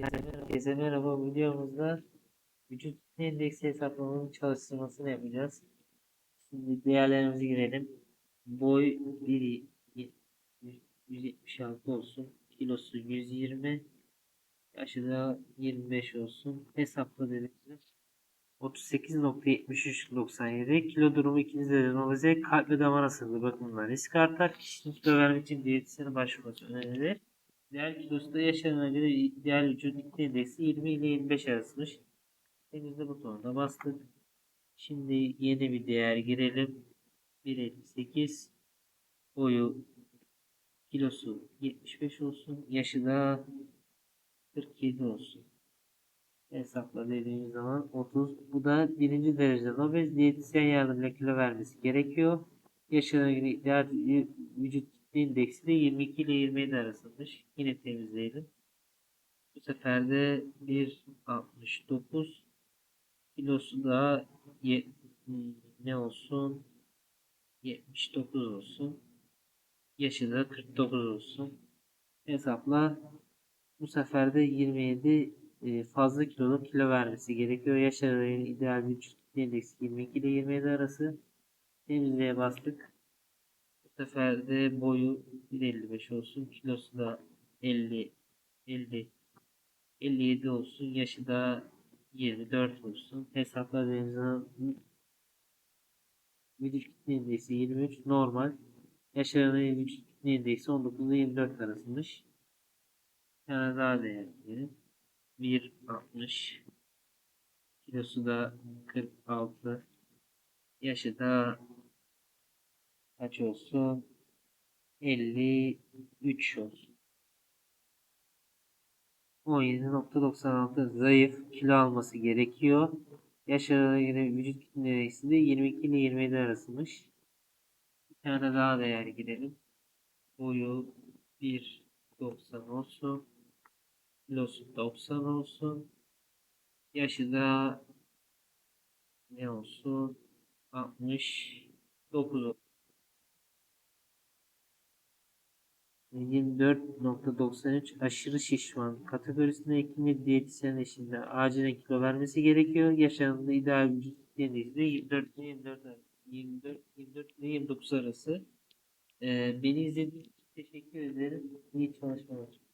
Herkese merhaba videomuzda vücut endeksi hesaplamanın çalıştırmasını yapacağız. Şimdi değerlerimizi girelim. Boy 1 176 olsun. Kilosu 120. Yaşı da 25 olsun. Hesapla dediğimizde 38.7397 kilo durumu ikinci derece obezite kalp ve damar hastalığı bakımından risk artar. Kişinin kilo vermek için diyetisyene başvurması önerilir. Kilosu da yaşamına göre ideal vücut kitle indeksi 20 ile 25 arasıymış. Temizle butonuna bastık. Şimdi yeni bir değer girelim. 1.58 boyu kilosu 75 olsun. Yaşı da 47 olsun. Hesapla dediğimiz zaman 30. Bu da birinci dereceden obez diyetisyen yardımıyla kilo vermesi gerekiyor. Yaşına göre ideal vücut kitle indeksi de 22 ile 27 arasıymış. Yine temizleyelim. Bu sefer de 1.69 kilosu da hmm, ne olsun 79 olsun. Yaşı da 49 olsun. Hesapla bu sefer de 27 e, fazla kiloluk kilo vermesi gerekiyor. Yaş aralığı ideal vücut kitle indeksi 22 ile 27 arası. Temizliğe bastık. Bu sefer de boyu 1.55 olsun. Kilosu da 50 50 57 olsun. Yaşı da 24 olsun. Hesapladığımızda vücut kitle indeksi 23 normal. Yaş aralığı vücut kitle indeksi 19 ile 24 arasıymış. Tane daha değerli. 1.60 Kilosu da 46 Yaşı da kaç olsun? 53 olsun. 17.96 zayıf kilo alması gerekiyor. Yaş aralığı göre vücut kitle indeksi de 22 ile 27 arasıymış. Bir tane daha değer girelim. Boyu 1.90 olsun. Kilosu 90 olsun. Yaşı da ne olsun? 69 olsun. 24.93 aşırı şişman kategorisinde hekim diyetisyen eşliğinde acilen kilo vermesi gerekiyor. Yaşamında ideal vücut kitlesi 24 ile 24 arası. 24 24 ile 29 arası. Ee, beni izlediğiniz için teşekkür ederim. İyi çalışmalar.